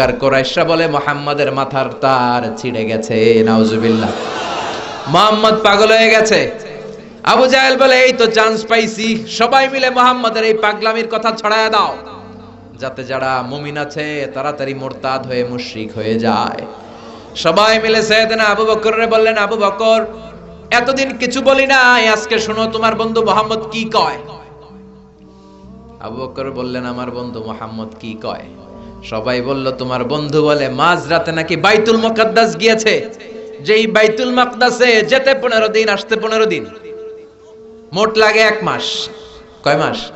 মক্কার কোরাইশরা বলে, মোহাম্মদের মাথার তার ছিঁড়ে গেছে, নাউজুবিল্লাহ। মোহাম্মদ পাগল হয়ে গেছে। আবু জাহেল বলে, এই তো চান্স পাইছি। সবাই মিলে মোহাম্মদের এই পাগলামির কথা ছড়ায় দাও, যাতে যারা মুমিন আছে, তাড়াতাড়ি মোরতাদ হয়ে মুশরিক হয়ে যায়। সবাই মিলে সৈয়দনা আবু বকররে বললেন, আবু বকর, এতদিন কিছু বলি নাই, আজকে শোনো তোমার বন্ধু মোহাম্মদ কি কয়? আবু বকর বললেন, আমার বন্ধু মোহাম্মদ কি কয়? সবাই বলল, তোমার বন্ধু বলে মাঝ রাতে নাকি বাইতুল মুকাদ্দাস গিয়েছে? যেই বাইতুল মাকদাসে যেতে পনেরো দিন, আসতে পনেরো দিন। মোট লাগে এক মাস। কয় মাস?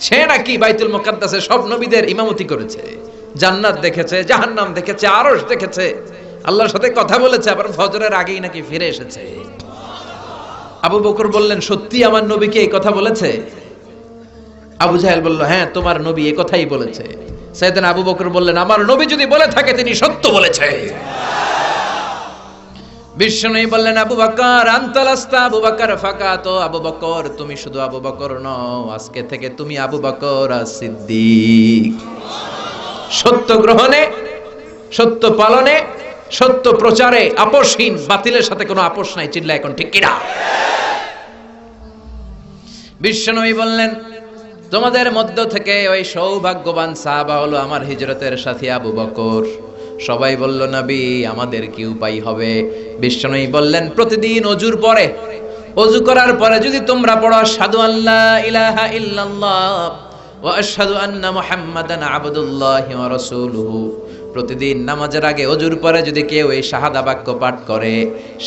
সে নাকি বাইতুল মুকাদ্দাসে সব নবীদের ইমামতি করেছে। জান্নাত দেখেছে, জাহান্নাম দেখেছে, আরশ দেখেছে। আল্লাহর সাথে কথা বলেছে, আবার ফজরের আগেই নাকি ফিরে এসেছে। আবু বকর বললেন, সত্যি আমার নবীকে এই কথা বলেছে? আবু জাহেল বলল হ্যাঁ তোমার নবী এ কথাই বলেছে। সেদিন আবু বকর বললেন, আমার নবী যদি বলে থাকে, তিনি সত্য বলেছে। বিশ্বনবী বললেন, আবু বকর, আন্তলাস্তা, আবু বকর ফাঁকা তো আবু বকর, তুমি শুধু আবু বকর নও, আজকে থেকে তুমি আবু বকর সিদ্দিক। সত্য গ্রহণে, সত্য পালনে, সত্য প্রচারে আপোষহীন, বাতিলের সাথে কোনো আপোষ নাই চিল্লা এখন, ঠিক কিনা? বিশ্বনবী বললেন তোমাদের মধ্য থেকে ওই সৌভাগ্যবান সাহাবা হলো আমার হিজরতের সাথী আবু বকর। সবাই বলল, নবী, আমাদের কি উপায় হবে? বিশ্বনবী বললেন, প্রতিদিন অজুর পরে, অজু করার পরে যদি তোমরা পড়ো সাধু আল্লাহ ইলাহা ইল্লাল্লাহ ওয়া আশহাদু আন্না মুহাম্মাদান আবদুল্লাহি ওয়া রাসূলুহু। প্রতিদিন নামাজের আগে অজুর পরে যদি কেউ এই শাহাদা বাক্য পাঠ করে,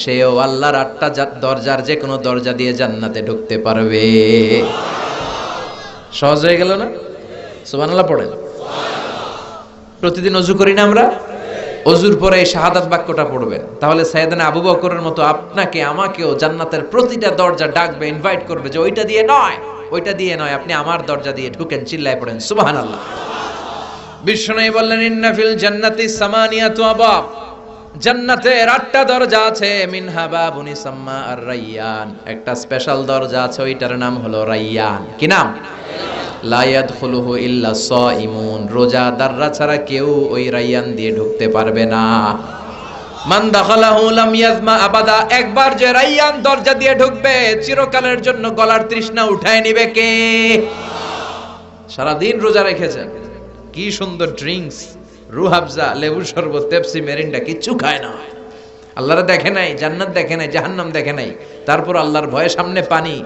সেও আল্লাহর আটটা দরজার যে কোনো দরজা দিয়ে জান্নাতে ঢুকতে পারবে। সহজ হয়ে গেল না? সুবহানাল্লাহ, পড়েন। প্রতিদিন অজু করি না আমরা? অজুর পরে এই শাহাদাত বাক্যটা পড়বেন তাহলে সাইয়েদানা আবু বকরের মতো আপনাকে, আমাকেও জান্নাতের প্রতিটা দরজা ডাকবে ইনভাইট করবে যে ওইটা দিয়ে নয়, ওইটা দিয়ে নয়, আপনি আমার দরজা দিয়ে ঢুকেন, চিল্লায় পড়েন, সুবহানাল্লাহ। বিষ্ণু বললেন, ইন্না ফিল সামানিয়া তো আবাব। জান্নাতের আটটা দরজা আছে, মিনহা বাবুন ইসাম্মা আর রাইয়ান। একটা স্পেশাল দরজা আছে, ওইটার নাম হলো রাইয়ান। কি নাম? লা ইয়াদখুলুহু ইল্লা সাইমুন রোজাদাররা ছাড়া কেউ ওই রাইয়ান দিয়ে ঢুকতে পারবে না। মান দাখালাহু লাম ইয়াজমা আবাদা। একবার যে রাইয়ান দরজা দিয়ে ঢুকবে, চিরকালের জন্য গলার তৃষ্ণা উঠায় নিবে কে? সারাদিন রোজা রেখেছেন কি সুন্দর ড্রিঙ্কস রুহাবজা লেবু শরবত, পেপসি, মেরিন্ডা কিচ্ছু খায় না। আল্লাহরা দেখে নাই, জান্নাত দেখে নাই, জাহান্নাম দেখে নাই। তারপর আল্লাহর ভয়ে সামনে পানি,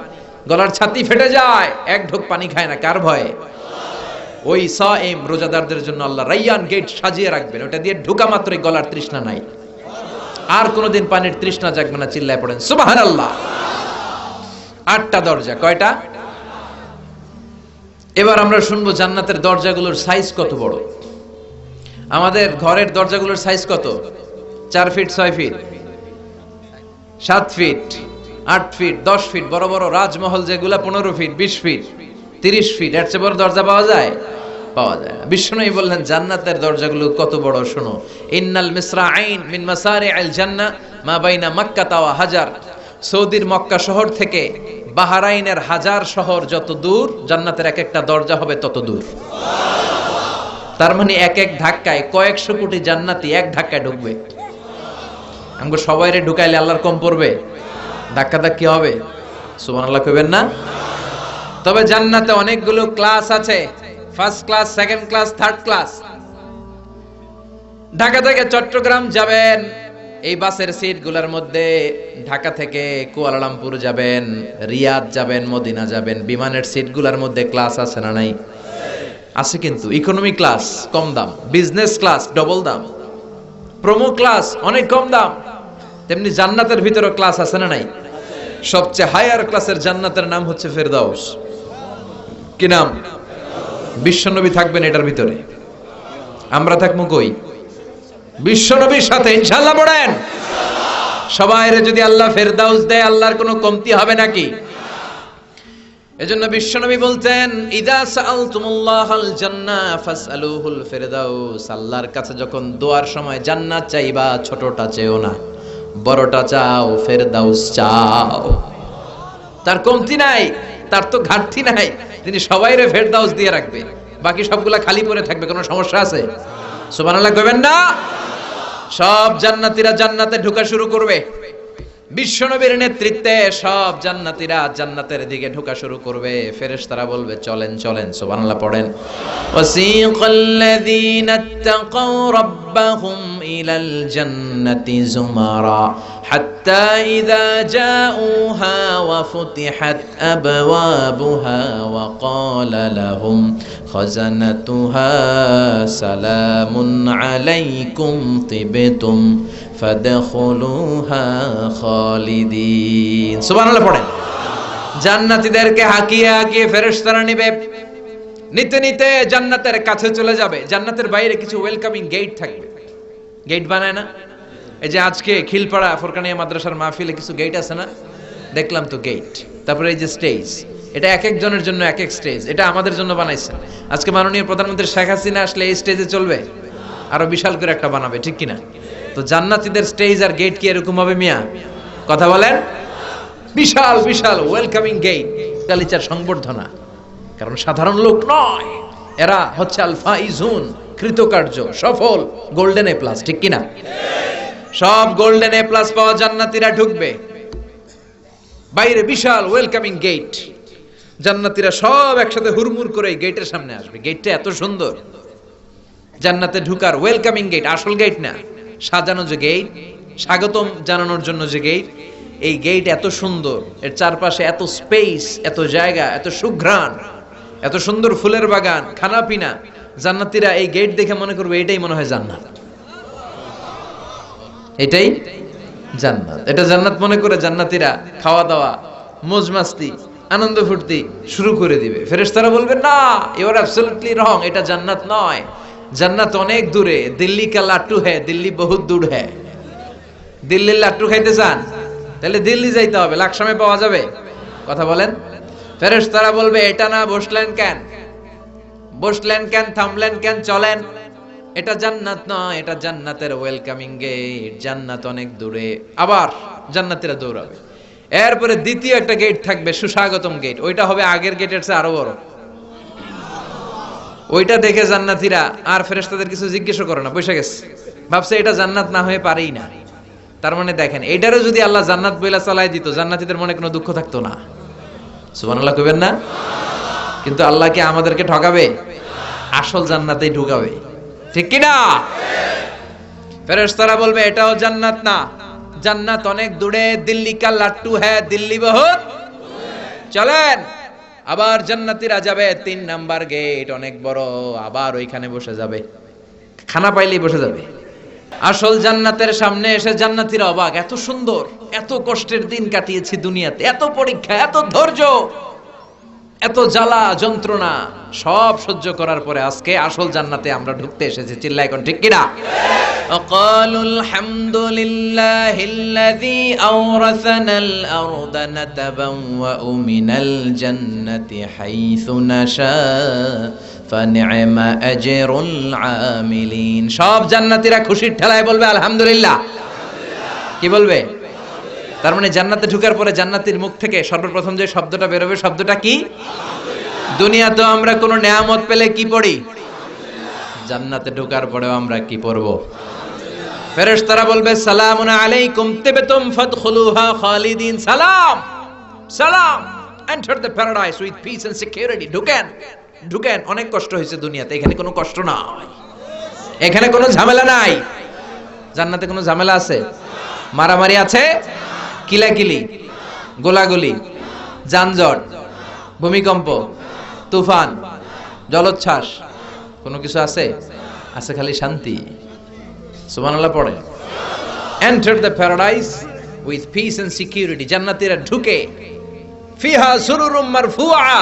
গলার ছাতি ফেটে যায়, এক ঢোক পানি খায় না, কার ভয়ে? ওই স সাইম রোজাদারদের জন্য আল্লাহ রাইয়ান গেট সাজিয়ে রাখবেন, ওটা দিয়ে ঢোকা মাত্রই গলার তৃষ্ণা নাই। আর কোনোদিন পানির তৃষ্ণা জাগবে না, চিল্লায় পড়েন, সুবহানাল্লাহ। আটটা দরজা, কয়টা? এবার আমরা শুনব জান্নাতের দরজাগুলোর সাইজ কত বড়। আমাদের ঘরের দরজাগুলোর সাইজ কত? চার ফিট ছয় ফিট সাত ফিট আট ফিট দশ ফিট বড় বড় রাজমহল যেগুলা পনেরো ফিট বিশ ফিট তিরিশ ফিট এর চেয়ে বড় দরজা পাওয়া যায়? পাওয়া যায়। না বিষ্ণুই বললেন, জান্নাতের দরজাগুলো কত বড়, শোনো। ইন্নাল মিসরা আইন মিন মাসারি আল জান্না মা বাইনা মক্কা তাওয়া হাজার। সৌদির মক্কা শহর থেকে বাহারাইনের হাজার শহর যত দূর, জান্নাতের এক একটা দরজা হবে তত দূর। তার মানে এক এক ধাক্কায় কয়েকশো কোটি জান্নাতি এক ধাক্কায় ঢুকবে। আমাকে সবাইরে ঢুকাইলে আল্লাহর কম পড়বে। ধাক্কা ধাক্কি হবে। সুমান আল্লাহ কইবেন না? তবে জান্নাতে অনেকগুলো ক্লাস আছে। First class, second class, third class. Dhaka থেকে চট্টগ্রাম যাবেন। এই বাসের সিটগুলোর মধ্যে ঢাকা থেকে কুয়ালালামপুর যাবেন, রিয়াদ যাবেন, মদিনা যাবেন, বিমানের সিটগুলোর মধ্যে ক্লাস আছে না নাই? আছে কিন্তু ইকোনমি ক্লাস কম দাম বিজনেস ক্লাস ডবল দাম প্রমো ক্লাস অনেক কম দাম, তেমনি জান্নাতের ভিতরে ক্লাস আছে না নাই? সবচেয়ে হায়ার ক্লাসের জান্নাতের নাম হচ্ছে ফেরদাউস। কি নাম? বিশ্বনবী থাকবেন এটার ভিতরে। আমরা থাকব কই? বিশ্বনবীর সাথে ইনশাল্লাহ পড়েন। সবাইরে যদি আল্লাহ ফেরদাউস দেয়, আল্লাহর কোনো কমতি হবে নাকি? এজন্য বিশ্বনবী বলতেন, ইদা সাআলতুমুল্লাহাল জান্নাহ ফাসআলুহুল ফিরদাউস। আল্লাহর কাছে যখন দোয়ার সময় জান্নাত চাইবা, ছোটটা চেও না, বড়টা চাও, ফেরদাউস চাও। তার কমতি নাই, তার তো ঘাটতি নাই, তিনি সবাই সবাইরে ফেরদাউস দিয়ে রাখবে, বাকি সবগুলা খালি পড়ে থাকবে, কোনো সমস্যা আছে? সুবহানাল্লাহ কইবেন না? সব জান্নাতীরা জান্নাতে ঢোকা শুরু করবে। বিশ্বনবীর নেতৃত্বে সব জান্নাতীরা জান্নাতের দিকে ঢোকা শুরু করবে। ফেরেশতারা বলবে, চলেন চলেন, সুবহানাল্লাহ, পড়েন। ওয়াসিকাল্লাযীনা ইত্তাকাউ রাব্বাহুম ইলাল জান্নাতি যুমারা। ইযা জাউহা ওয়া ফুতিহাত আবওয়াবুহা ওয়া ক্বালা লাহুম খাজানাতুহা সালামুন আলাইকুম তিবতুম ফাদখুলুহা খালিদিন। সুবহানাল্লাহ পড়েন। জান্নাতীদেরকে হাকিয়ে হাকিয়ে ফেরেশতারা নেবে। নিতে নিতে জান্নাতের কাছে চলে যাবে। জান্নাতের বাইরে কিছু ওয়েলকামিং গেট থাকবে। গেট বানায় না? এই যে আজকে খিলপাড়া ফোরকানিয়া মাদ্রাসার মাহফিলে কিছু গেট আছে না? দেখলাম তো গেট তারপরে এই যে স্টেজ এটা এক একজনের জন্য এক এক স্টেজ এটা আমাদের জন্য বানাইছেন। আজকে মাননীয় প্রধানমন্ত্রী শেখ হাসিনা আসলে এই স্টেজে চলবে? আরও বিশাল করে একটা বানাবে, ঠিক কিনা? তো জান্নাতীদের স্টেজ আর গেট কি এরকম হবে মিয়া? কথা বলেন? বিশাল বিশাল ওয়েলকামিং গেট গালিচার সংবর্ধনা। কারণ সাধারণ লোক নয়। এরা হচ্ছে আলফা ইজুন কৃতকার্য, সফল গোল্ডেন এ প্লাস ঠিক কিনা? সব গোল্ডেন এ প্লাস পাওয়া জান্নাতীরা ঢুকবে। বাইরে বিশাল ওয়েলকামিং গেট জান্নাতীরা সব একসাথে হুড়মুড় করে গেটের সামনে আসবে। গেটটা এত সুন্দর। জান্নাতে ঢুকার ওয়েলকামিং গেট আসল গেট না। সাজানো যে গেট স্বাগতম জানানোর জন্য যে গেট এই গেট এত সুন্দর। এর চারপাশে এত স্পেস এত জায়গা, এত সুঘ্রাণ, এত সুন্দর ফুলের বাগান খানা পিনা জান্নাতীরা এই গেট দেখে মনে করবে এটাই মনে হয় জান্নাত। এটাই জান্নাত। এটা জান্নাত মনে করে জান্নাতীরা খাওয়া দাওয়া মোজ মাস্তি আনন্দ ফুর্তি শুরু করে দিবে। ফেরেশতারা বলবে, না ইউর অ্যাবসলিউটলি রং এটা জান্নাত নয়। জান্নাত অনেক দূরে দিল্লি কা লাট্টু হ্যাঁ দিল্লি বহুত দূর হ্যাঁ দিল্লির লাট্টু খাইতে চান, তাহলে দিল্লি যাইতে হবে, লাকসামে পাওয়া যাবে? কথা বলেন। ফেরেশতারা বলবে, এটা না, বসলেন কেন? বসলেন কেন, থামলেন কেন, চলেন। এটা জান্নাত নয় এটা জান্নাতের ওয়েলকামিং গেট জান্নাত অনেক দূরে। আবার জান্নাতীরা দৌড়াবে। এরপরে দ্বিতীয় একটা গেট থাকবে, সুস্বাগতম গেট ওইটা হবে আগের গেটের চেয়ে আরও বড়। ওইটা দেখে জান্নাতীরা আর ফেরেশতাদের কিছু জিজ্ঞেস করে না, বসে গেছে। ভাবছে এটা জান্নাত না হয়ে পারেই না। তার মানে দেখেন, এটারও যদি আল্লাহ জান্নাত বইলা চালাই দিত, জান্নাতীদের মনে কোনো দুঃখ থাকতো না। সুবহানাল্লাহ কইবেন না? কিন্তু আল্লাহকে আমাদেরকে ঠকাবে? আসল জান্নাতেই ঢুকাবে। ঠিক কি না ফেরেশতারা বলবে, এটাও জান্নাত না। জান্নাত অনেক দূরে দিল্লি কা লাট্টু হ্যাঁ দিল্লি বহুত চলেন, আবার জান্নাতীরা যাবে, তিন নাম্বার গেট অনেক বড়, আবার ওইখানে বসে যাবে। খানা পাইলেই বসে যাবে। আসল জান্নাতের সামনে এসে জান্নাতীরা অবাক, এত সুন্দর, এত কষ্টের দিন কাটিয়েছি দুনিয়াতে, এত পরীক্ষা, এত ধৈর্য। এত জ্বালা যন্ত্রণা সব সহ্য করার পরে আজকে আসল জান্নাতে আমরা ঢুকতে এসেছি চিল্লা এখন ঠিক কিনা وقالوا الحمد لله الذي أورثنا الأرض نتبوأ من الجنة حيث نشاء فنعم أجر العاملين সব জান্নাতীরা খুশির ঠেলায় বলবে আলহামদুলিল্লাহ কি বলবে তার মানে জান্নাতে ঢুকার পরে জান্নাতির মুখ থেকে সর্বপ্রথম যে শব্দটা বেরোবে শব্দটা কি? দুনিয়া তো আমরা কোনো নেয়ামত পেলে কি পড়ি? জান্নাতে ঢোকার পরেও আমরা কি পড়ব? ফেরেশতারা বলবে, সালামুন আলাইকুম, তিবতুম ফাদখুলুহা খালিদিন, সালাম সালাম, enter the paradise with peace and security, ঢুকেন ঢুকেন, অনেক কষ্ট হয়েছে দুনিয়াতে, এখানে কোনো কষ্ট নাই, এখানে কোনো ঝামেলা নাই, জান্নাতে কোনো ঝামেলা আছে? মারামারি আছে? কিলাকিলি, গোলাগুলি, যানজট, ভূমিকম্প, তুফান, জলোচ্ছ্বাস, কোনো কিছু আছে? আছে খালি শান্তি। সুবহানাল্লাহ পড়ে। Enter the paradise with peace and security জান্নাতীরা ঢুকে। ফিহা সুরুরুম মারফুআ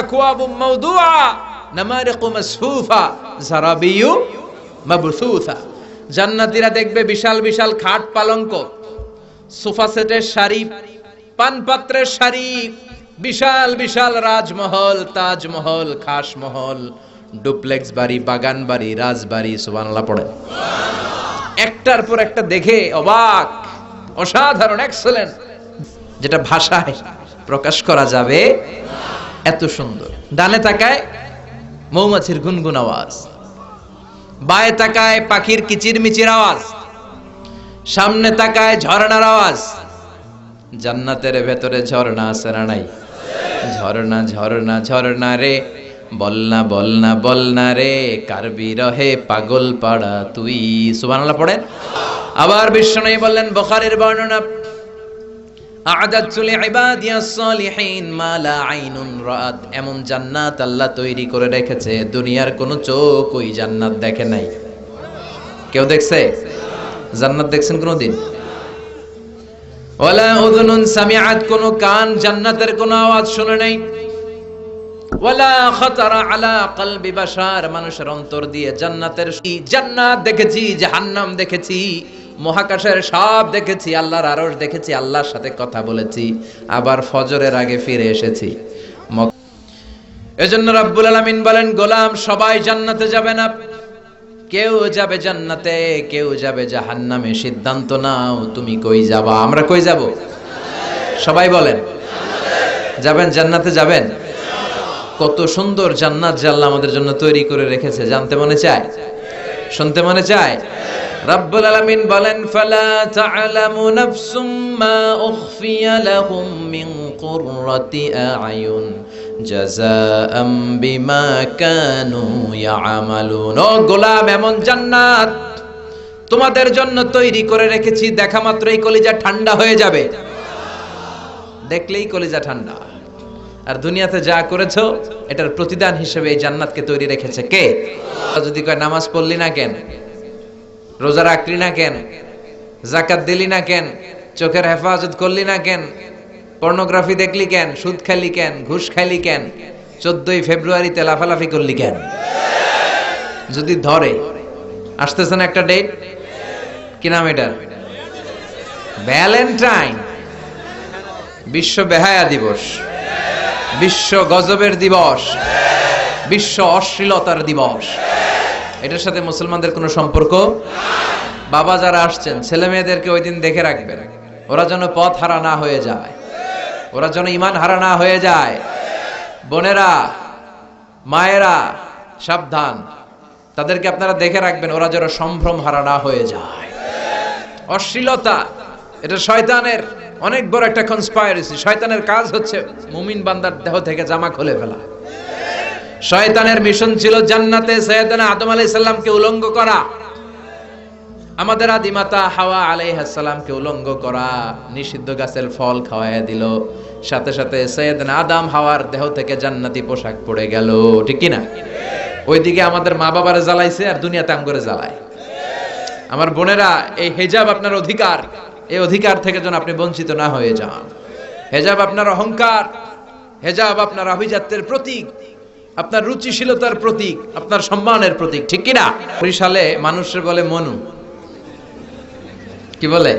আকওয়াবুম মাওদুআ নামারিকু মাসফুফা, জারাবিয়ু মাবসুসা জান্নাতীরা দেখবে বিশাল বিশাল খাট পালঙ্ক। সোফা সেটের শাড়ি পানপাত্রের শাড়ি, বিশাল বিশাল রাজমহল, তাজমহল, খাসমহল, ডুপ্লেক্স বাড়ি, বাগান বাড়ি রাজবাড়ি সুবহানাল্লাহ পড়ে। একটার পর একটা দেখে অবাক, অসাধারণ এক্সেলেন্ট যেটা ভাষায় প্রকাশ করা যাবে এত সুন্দর। ডানে তাকায় মৌমাছির গুনগুন আওয়াজ, বায়ে তাকায় পাখির কিচির মিচির আওয়াজ। সামনে তাকায় ঝর্ণার আওয়াজ। জান্নাতের ভেতরে ঝর্ণা আছে না নাই? ঝর্ণা ঝর্ণা ঝর্ণা রে, বলনা বলনা বলনা রে কারবি রহে পাগল পাড়া তুই? সুবহানাল্লাহ পড়েন? আবার বিষ্ণু বললেন, বুখারীর বর্ণনা এমন জান্নাত আল্লাহ তৈরি করে রেখেছে, দুনিয়ার কোনো চোখ ওই জান্নাত দেখে নাই। কেউ দেখছে? জান্নাত দেখছেন কোনোদিন? ওয়ালা উযুনুন সামিআত, কোন কান জান্নাতের কোন আওয়াজ শুনে নাই। ওয়ালা খাতারা আলা কলবি বাশার, মানুষের অন্তর দিয়ে জান্নাতের জান্নাত দেখেছি, জাহান্নাম দেখেছি, মহাকাশের সব দেখেছি, আল্লাহর আরশ দেখেছি, আল্লাহর সাথে কথা বলেছি, আবার ফজরের আগে ফিরে এসেছি। এজন্য রাব্বুল আলামিন বলেন, গোলাম সবাই জান্নাতে যাবে না। কেউ যাবে জান্নাতে, কেউ যাবে জাহান্নামে, সিদ্ধান্ত নাও, তুমি কই যাবা? আমরা কই যাব? সবাই বলেন। যাবেন জান্নাতে যাবেন? কত সুন্দর জান্নাত আল্লাহ আমাদের জন্য তৈরি করে রেখেছে, জানতে মনে চায়? শুনতে মনে চায়? রাব্বুল আলামিন বলেন, ফালা তা'লামু নাফসুম মা উখফিয়া লাহুম মিন কুররাতি আ'য়ুন। গোলাম, এমন জান্নাত তোমাদের জন্য তৈরি করে রেখেছি, দেখা মাত্রই কলিজা ঠান্ডা হয়ে যাবে। দেখলেই কলিজা ঠান্ডা। আর দুনিয়াতে যা করেছ, এটার প্রতিদান হিসেবে এই জান্নাতকে তৈরি রেখেছে কে? যদি কয় নামাজ পড়লি না কেন? রোজা রাখলি না কেন? জাকাত দিলি না কেন? চোখের হেফাজত করলি না কেন? পর্নোগ্রাফি দেখলি কেন? সুদ খাইলি কেন? ঘুষ খাইলি কেন? চোদ্দই ফেব্রুয়ারিতে লাফালাফি করলি কেন? যদি ধরে। আসতেছে না একটা ডেট কি নাম এটা ভ্যালেন্টাইন বিশ্ব বেহায়া দিবস। বিশ্ব গজবের দিবস। বিশ্ব অশ্লীলতার দিবস। এটার সাথে মুসলমানদের কোনো সম্পর্ক? বাবা যারা আসছেন ছেলে মেয়েদেরকে ওই দিন দেখে রাখবেন। ওরা যেন পথ হারা না হয়ে যায়। ওরা যেন ইমান হারা না হয়ে যায়। বোনেরা, মায়েরা, সাবধান। তাদেরকে আপনারা দেখে রাখবেন, ওরা যেন সম্ভ্রম হারা না হয়ে যায়। অশ্লীলতা, এটা শয়তানের অনেক বড় একটা কনস্পায়ারেসি শয়তানের কাজ হচ্ছে মুমিন বান্দার দেহ থেকে জামা খুলে ফেলা। শয়তানের মিশন ছিল জান্নাতে সৈয়দনা আদম আলাইহিস সালামকে উলঙ্গ করা। আমাদের আদিমাতা হাওয়া আলাইহিস সালামকে উলঙ্গ করা, নিষিদ্ধ গাছের ফল খাওয়ায় দিল। সাথে সাথে সৈয়দনা আদম হাওয়ার দেহ থেকে জান্নাতি পোশাক পড়ে গেল। ঠিক কি না ওইদিকে আমাদের মা বাবারে জ্বালাইছে আর দুনিয়াতে আম করে জ্বালায়। আমার বোনেরা, এই হেজাব আপনার অধিকার। এই অধিকার থেকে যেন আপনি বঞ্চিত না হয়ে যান। হেজাব আপনার অহংকার। হেজাব আপনার আভিজাত্যের প্রতীক। আপনার রুচিশীলতার প্রতীক। আপনার সম্মানের প্রতীক। ঠিক কিনা? বরিশালে মানুষের বলে মনু। কি বলে?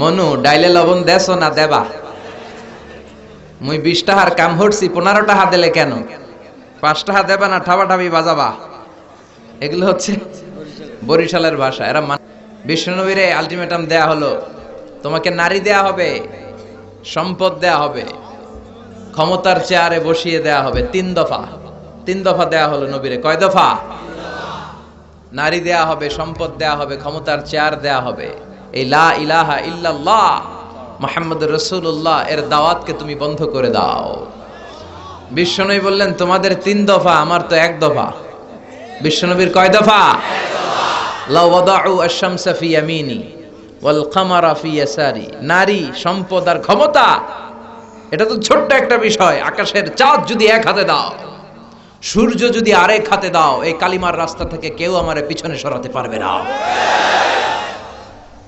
মনু, ডাইলে লবণ দেশ না দেবা? মুই বিশ টাহার কাম হরছি পনেরো টাকা দিলে কেন? পাঁচ টাকা দেবা না ঠাবা ঠাবি বাজাবা? এগুলো হচ্ছে বরিশালের ভাষা। এরা বিষ্ণুনবীর আলটিমেটাম দেয়া হলো, তোমাকে নারী দেয়া হবে, সম্পদ দেয়া হবে, ক্ষমতার চেয়ারে বসিয়ে দেয়া হবে, তিন দফা। তিন দফা দেয়া হলো নবীরে। কয় দফা? নারী দেয়া হবে, সম্পদ দেয়া হবে, ক্ষমতার চেয়ার দেয়া হবে। এই লা ইলাহা ইল্লাল্লাহ মোহাম্মদ রসুল্লাহ এর দাওয়াতকে তুমি বন্ধ করে দাও। বিশ্বনবী বললেন, তোমাদের তিন দফা, আমার তো এক দফা। বিশ্বনবীর কয় দফা? নারী, সম্পদ আর ক্ষমতা, এটা তো ছোট্ট একটা বিষয়, আকাশের চাঁদ যদি এক হাতে দাও। সূর্য যদি আরেক হাতে দাও, এই কালিমার রাস্তা থেকে কেউ আমার পিছনে সরাতে পারবে না।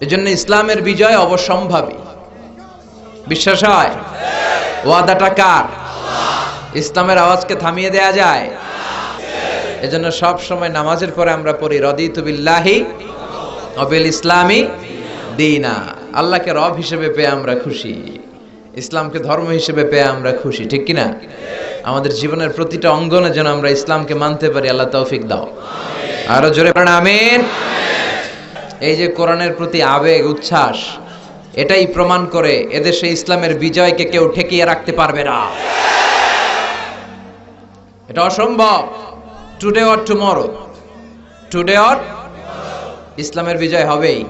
এজন্য ইসলামের বিজয় অবসম্ভাবী। বিশ্বাস হয়? ওয়াদাটা কার? ইসলামের আওয়াজকে থামিয়ে দেয়া যায়। এজন্য সব সময় নামাজের পরে আমরা পড়ি, রদিতু বিল্লাহি অবিল ইসলামী দিনা। আল্লাহকে রব হিসেবে পেয়ে আমরা খুশি। ইসলামকে ধর্ম হিসেবে পেয়ে আমরা খুশি, ঠিক কি না আমাদের জীবনের প্রতিটা অঙ্গনে যেন আমরা ইসলামকে মানতে পারি, আল্লাহ তৌফিক দাও। আরও জোরে আমিন। এই যে কোরআনের প্রতি আবেগ, উচ্ছ্বাস, এটাই প্রমাণ করে এদেশে ইসলামের বিজয়কে কেউ ঠেকিয়ে রাখতে পারবে না। এটা অসম্ভব। Today or tomorrow today or ইসলামের বিজয় হবেই।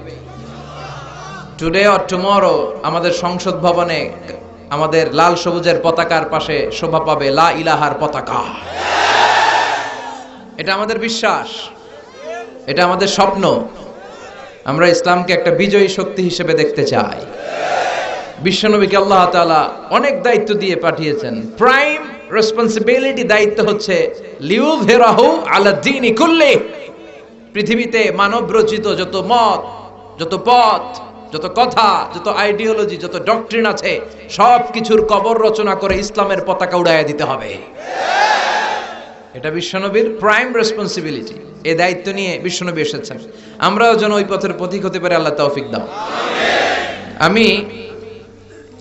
টুডে অর টুমরো আমাদের সংসদ ভবনে আমাদের লাল সবুজের পতাকার পাশে শোভা পাবে লা ইলাহার পতাকা। এটা আমাদের বিশ্বাস। এটা আমাদের স্বপ্ন। আমরা ইসলামকে একটা বিজয়ী শক্তি হিসেবে দেখতে চাই। বিশ্বনবীকে আল্লাহ তাআলা অনেক দায়িত্ব দিয়ে পাঠিয়েছেন। প্রাইম রেসপন্সিবিলিটি দায়িত্ব হচ্ছে লিউভ হেরাহু আলা দিনী কুল্লি। পৃথিবীতে মানব রচিত যত মত, যত পথ যত কথা, যত আইডিওলজি যত ডক্ট্রিন আছে সব কিছুর কবর রচনা করে ইসলামের পতাকা উড়াইয়া দিতে হবে। এটা বিশ্বনবীর প্রাইম রেসপন্সিবিলিটি এই দায়িত্ব নিয়ে বিশ্বনবী এসেছেন। আমরাও যেন ওই পথের পথিক হতে পারে, আল্লাহ তৌফিক দাও। আমি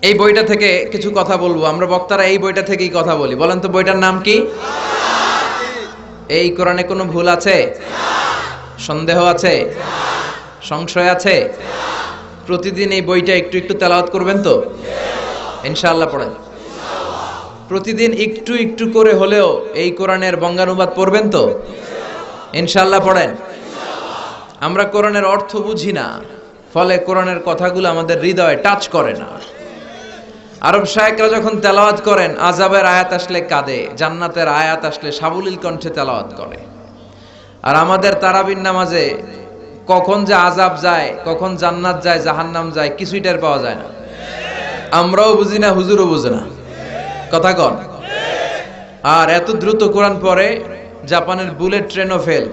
এই বইটা থেকে কিছু কথা বলব। আমরা বক্তারা এই বইটা থেকেই কথা বলি। বলেন তো বইটার নাম কি? এই কোরআনে কোনো ভুল আছে? সন্দেহ আছে? সংশয় আছে? প্রতিদিন এই বইটা একটু একটু তেলাওয়াত করবেন তো? ইনশাআল্লাহ পড়েন। প্রতিদিন একটু একটু করে হলেও এই কোরআনের বঙ্গানুবাদ পড়বেন তো? ইনশাআল্লাহ পড়েন। আমরা কোরআনের অর্থ বুঝি না, ফলে কোরআনের কথাগুলো আমাদের হৃদয়ে টাচ করে না। আরব শায়েকরা যখন তেলাওয়াত করেন আজাবের আয়াত আসলে কাঁদে, জান্নাতের আয়াত আসলে সাবলীল কণ্ঠে তেলাওয়াত করে। আর আমাদের তারাবিন নামাজে কখন যে আজাব যায়, কখন জান্নাত যায়, জাহান্নাম যায়, কিছুই টের পাওয়া যায় না। আমরাও বুঝি না, হুজুরও বুঝে না। কথা কন। আর এত দ্রুত কোরআন পরে জাপানের বুলেট ট্রেনও ফেল।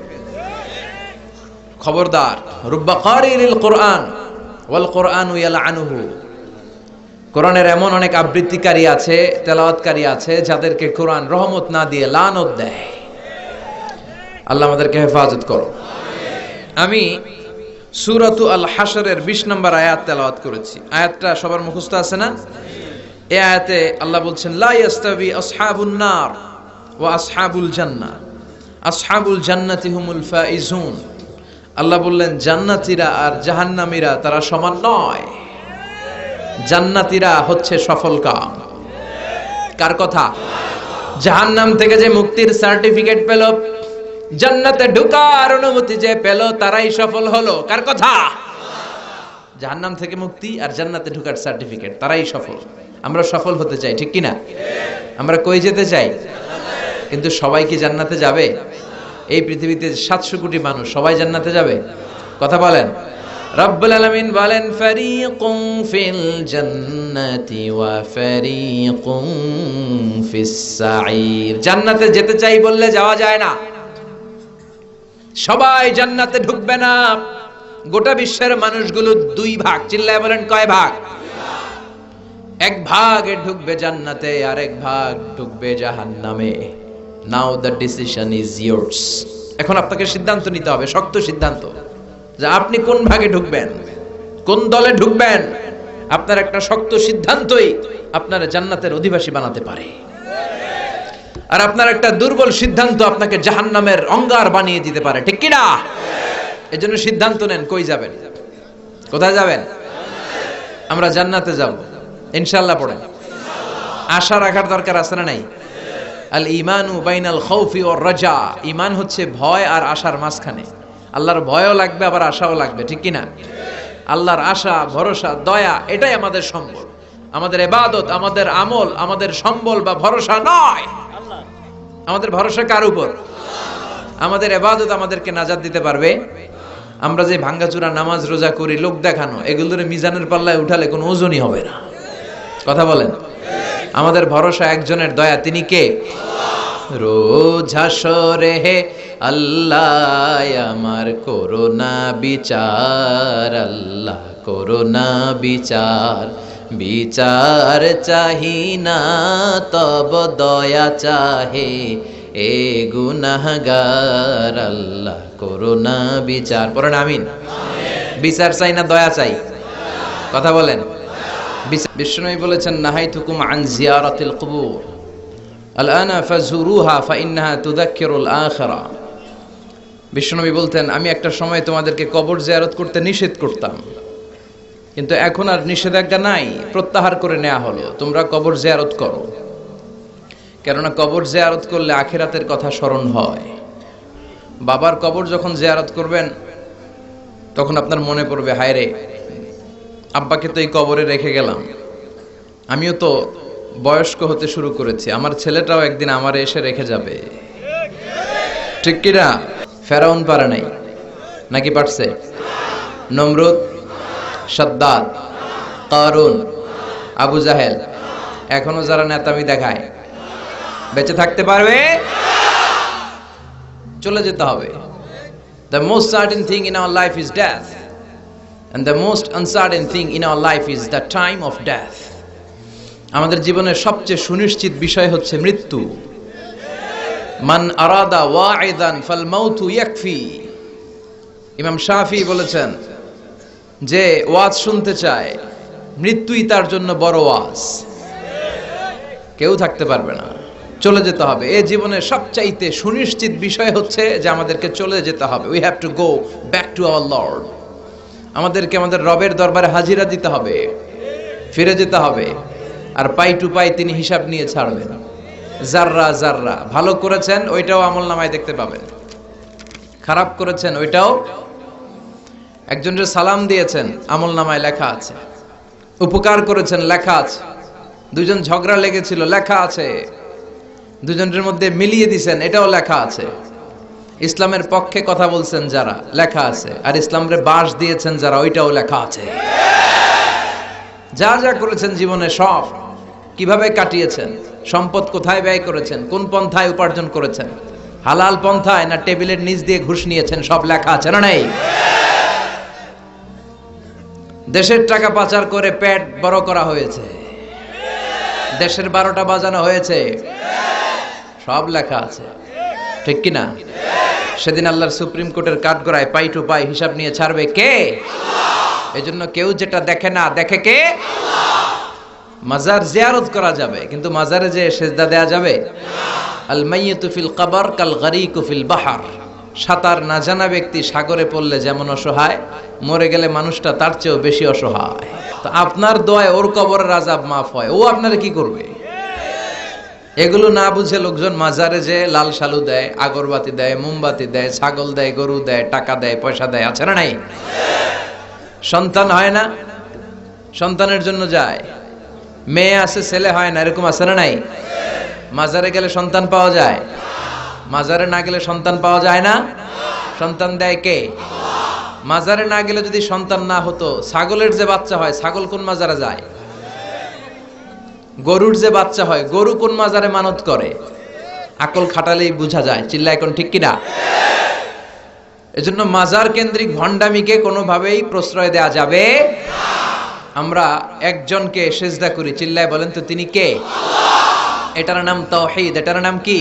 খবরদার, রুব্বা কারিল কোরআন, ওয়াল কোরআন ইয়ালা আনুহু কোরআনের এমন অনেক আবৃত্তিকারী আছে, তেলাওয়াতকারী আছে, যাদেরকে কোরআন রহমত না দিয়ে লানত দেয়। আল্লাহ আমাদেরকে হেফাজত করো আমি সুরাতু আল হাসরের বিশ নম্বর আয়াত তেলাওয়াত করেছি। আয়াতটা সবার মুখস্থ আছে না? এ আয়াতে আল্লাহ বলছেন, লা ইয়াস্তাবি আসহাবুন নার ওয়া আসহাবুল জান্নাহ আসহাবুল জান্নাতি হুমুল ফাইজুন। আল্লাহ বললেন, জান্নাতীরা আর জাহান্নামীরা তারা সমান নয়। জান্নাতীরা হচ্ছে সফল কাম। কার কথা? জাহান্নাম থেকে যে মুক্তির সার্টিফিকেট পেল জান্নাতে ঢুকার অনুমতি যে পেল, তারাই সফল হলো। কার কথা? জাহান্নাম থেকে মুক্তি আর জান্নাতে ঢুকার সার্টিফিকেট তারাই সফল। আমরা সফল হতে চাই, ঠিক কিনা? আমরা কই যেতে চাই? কিন্তু সবাই কি জান্নাতে যাবে? এই পৃথিবীতে সাতশো কোটি মানুষ, সবাই জান্নাতে যাবে? কথা বলেন। রব্বুল আলামিন বলেন, ফারিকুম ফিল জান্নাতি ওয়া ফারিকুম ফিস সাঈর। জান্নাতে যেতে চাই বললে যাওয়া যায় না। সবাই জান্নাতে ঢুকবে না। গোটা বিশ্বের মানুষগুলো দুই ভাগ। চিল্লায় বলেন কয় ভাগ? এক ভাগ ঢুকবে জান্নাতে আর এক ভাগ ঢুকবে জাহান্নামে। Now the decision is yours এখন আপনাকে সিদ্ধান্ত নিতে হবে, শক্ত সিদ্ধান্ত। যে আপনি কোন ভাগে ঢুকবেন? কোন দলে ঢুকবেন? আপনার একটা শক্ত সিদ্ধান্তই আপনার জান্নাতের অধিবাসী বানাতে পারে। আর আপনার একটা দুর্বল সিদ্ধান্ত আপনাকে জাহান্নামের অঙ্গার বানিয়ে দিতে পারে, ঠিক কিনা? এজন্য সিদ্ধান্ত নেন, কই যাবেন? কোথায় যাবেন? আমরা জান্নাতে যাব। ইনশাল্লাহ পড়েন। আশা রাখার দরকার আছে না নাই? আল ইমানু বাইনাল খৌফি ও রাজা। ইমান হচ্ছে ভয় আর আশার মাঝখানে। আল্লাহর ভয়ও লাগবে, আবার আশাও লাগবে, ঠিক কিনা? আল্লাহর আশা, ভরসা, দয়া, এটাই আমাদের সম্বল। আমাদের এবাদত, আমাদের আমল, আমাদের সম্বল বা ভরসা নয়। আমাদের ভরসা কার উপর? আমাদের এবাদত আমাদেরকে নাজাদ দিতে পারবে। আমরা যে ভাঙ্গাচুরা নামাজ রোজা করি, লোক দেখানো এগুলোর মিজানের পাল্লায় উঠালে কোনো ওজনই হবে না। কথা বলেন। আমাদের ভরসা একজনের দয়া, তিনি কে? রোজ হাসরে হে আল্লাহ, আমার করোনা বিচার, আল্লাহ করোনা বিচার। বিচার চাহি না তব দয়া চাহে এ গুনাহগার আল্লাহ করোনা বিচার পড়েন আমিন বিচার চাই না দয়া চাই কথা বলেন। বিষ্ণু বলেছেন নাহাই থুকুম আন জিয়ারাতিল কুবুর। আলআনা ফাজুরুহা ফাইন্নাহা তুযাক্কিরুল আখিরা। বিষ্ণুনবী বলতেন, আমি একটা সময় তোমাদেরকে কবর জিয়ারত করতে নিষেধ করতাম। কিন্তু এখন আর নিষেধাজ্ঞা নাই, প্রত্যাহার করে নেওয়া হলো। তোমরা কবর জিয়ারত করো। কেননা কবর জিয়ারত করলে আখেরাতের কথা স্মরণ হয়। বাবার কবর যখন জিয়ারত করবেন, তখন আপনার মনে পড়বে, হায় রে, আব্বাকে তো এই কবরে রেখে গেলাম। আমিও তো বয়স্ক হতে শুরু করেছি। আমার ছেলেটাও একদিন আমার এসে রেখে যাবে। ঠিক কিনা ফেরাউন পারে নাই। নাকি পারছে? নমরুদ সাদ্দাদ, কারুন, আবু জাহেল। এখনও যারা নেতামি দেখায়, বেঁচে থাকতে পারবে? চলে যেতে হবে। The most certain thing in our life is death and the most uncertain thing in our life is the time of death আমাদের জীবনের সবচেয়ে সুনিশ্চিত বিষয় হচ্ছে মৃত্যু। মান আরাদা ওয়াইদান ফাল মাউতু ইয়াকফি। ইমাম শাফি বলেছেন যে ওয়াজ শুনতে চায়, মৃত্যুই তার জন্য বড় ওয়াজ। কেউ থাকতে পারবে না। চলে যেতে হবে। এ জীবনের সবচাইতে সুনিশ্চিত বিষয় হচ্ছে যে আমাদেরকে চলে যেতে হবে। We have to go back to our lord আমাদেরকে আমাদের রবের দরবারে হাজিরা দিতে হবে। ফিরে যেতে হবে। আর পাই টু পাই তিনি হিসাব নিয়ে ছাড়বেন। জাররা জাররা ভালো করেছেন, ওইটাও আমল নামায় দেখতে পাবেন। খারাপ করেছেন, ওইটাও একজনের সালাম দিয়েছেন, আমল নামায় লেখা আছে। উপকার করেছেন, লেখা আছে। দুজন ঝগড়া লেগেছিল, লেখা আছে। দুজনের মধ্যে মিলিয়ে দিছেন, এটাও লেখা আছে। ইসলামের পক্ষে কথা বলছেন যারা, লেখা আছে। আর ইসলামরে বাস দিয়েছেন যারা, ওইটাও লেখা আছে। যা যা করেছেন জীবনে সব, কীভাবে কাটিয়েছেন? সম্পদ কোথায় ব্যয় করেছেন? কোন পন্থায় উপার্জন করেছেন? হালাল পন্থায় না টেবিলের নিচ দিয়ে ঘুষ নিয়েছেন, সব লেখা আছে না নেই? দেশের টাকা পাচার করে পেট বড় করা হয়েছে। দেশের বারোটা বাজানো হয়েছে। সব লেখা আছে। ঠিক কি না? সেদিন আল্লাহর সুপ্রিম কোর্টের কাঠগড়ায় পাই টু পাই হিসাব নিয়ে ছাড়বে কে? এই জন্য কেউ যেটা দেখে না, দেখে কে? মাজার জিয়ারত করা যাবে। কিন্তু মাজারে যে সেজদা দেয়া যাবে? আল মাইয়িতু ফিল কবর কাল গরিকু ফিল বাহার। সাঁতার না জানা ব্যক্তি সাগরে পড়লে যেমন অসহায়, মরে গেলে মানুষটা তার চেয়েও বেশি অসহায়। তো আপনার দোয়ায় ওর কবরের আজাব মাফ হয়, ও আপনারা কি করবে? এগুলো না বুঝে লোকজন মাজারে যে লাল শালু দেয়, আগরবাতি দেয়, মোমবাতি দেয়, ছাগল দেয়, গরু দেয়, টাকা দেয়, পয়সা দেয়, আছে না নাই? সন্তান হয় না, সন্তানের জন্য যায়। মেয়ে আছে, ছেলে হয় না, এরকম আছে না নাই? মাজারে গেলে সন্তান পাওয়া যায়? মাজারে না গেলে সন্তান পাওয়া যায় না? সন্তান দেয় কে? মাজারে না গেলে যদি সন্তান না হতো, ছাগলের যে বাচ্চা হয়, ছাগল কোন মাজারে যায়? গরুর যে বাচ্চা হয়, গরু কোন মাজারে মানত করে? আকল খাটালেই বোঝা যায়। চিল্লা এখন ঠিক কিনা? এজন্য মাজার কেন্দ্রিক ভণ্ডামিকে কোনোভাবেই প্রশ্রয় দেয়া যাবে আমরা একজনকে সেজদা করি। চিল্লায় বলেন তো তিনি কে? এটার নাম তাওহীদ। এটার নাম কি?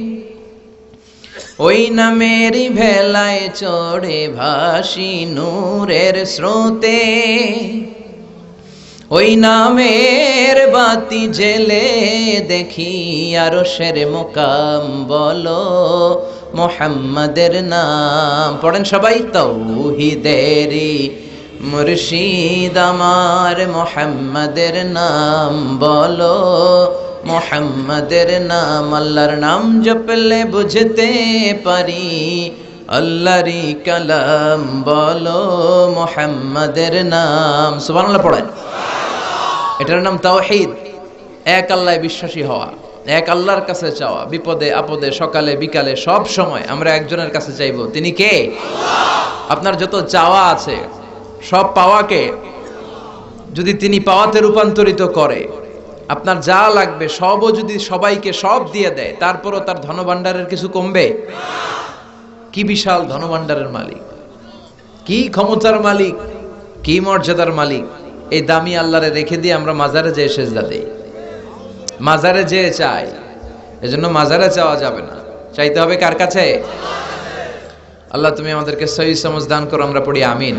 ওই নামেরই ভেলায় চড়ে ভাসি নূরের স্রোতে। ওই নামের বাতি জেলে দেখি আরও শের মোকাম বলো মোহাম্মদের নাম। পড়েন সবাই তৌহিদেরি, মুর্শিদ আমার মোহাম্মদের নাম বলো মোহাম্মদের নাম, আল্লাহর নাম জপলে বুঝতে পারি। আল্লাহরি কালাম বলো মোহাম্মদের নাম। সুবহানাল্লাহ পড়েন। এটার নাম তাওহীদ। এক আল্লাহ বিশ্বাসী হওয়া, এক আল্লাহর কাছে চাওয়া, বিপদে, আপদে, সকালে, বিকালে, সব সময় আমরা একজনের কাছে চাইব। তিনি কে? আপনার যত চাওয়া আছে, সব পাওয়াকে যদি তিনি পাওয়াতে রূপান্তরিত করে আপনার যা লাগবে, সবও যদি সবাইকে সব দিয়ে দেয়, তারপরও তার ধনভাণ্ডারের কিছু কমবে? কি বিশাল ধনভাণ্ডারের মালিক। কি ক্ষমতার মালিক, কি মর্যাদার মালিক। এই দামি আল্লাহরে রেখে দিয়ে আমরা মাজারে যেয়ে সেজদা দেই। মাজারে যেয়ে চাই। এজন্য মাজারে চাওয়া যাবে না। চাইতে হবে কার কাছে? আল্লাহ, তুমি আমাদেরকে সহি সমজ দান করো, আমরা পড়ি আমিন।